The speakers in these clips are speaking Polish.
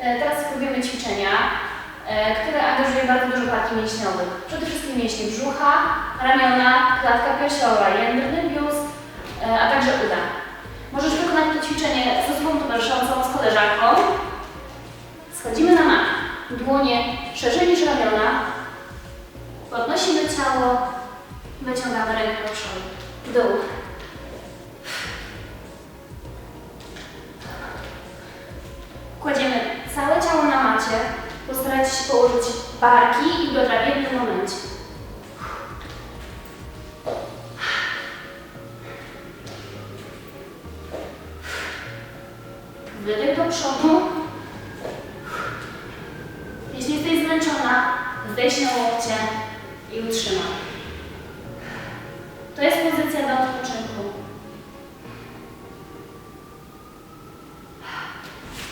E, Teraz spróbujemy ćwiczenia, e, które angażują bardzo dużo partii mięśniowych. Przede wszystkim mięśnie brzucha, ramiona, klatka piersiowa, jędrny biust, e, a także uda. Możesz wykonać to ćwiczenie z osobą towarzyszącą, z koleżanką. Schodzimy na mat. Dłonie szerzej niż ramiona. Podnosimy ciało. Wyciągamy rękę do przodu. W dół. Kładziemy położyć barki i biodra w jednym momencie. Wydech do przodu. Jeśli jesteś zmęczona, zejdź na łokcie i utrzymaj. To jest pozycja do odpoczynku.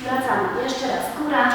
Wracamy. Jeszcze raz. Góra,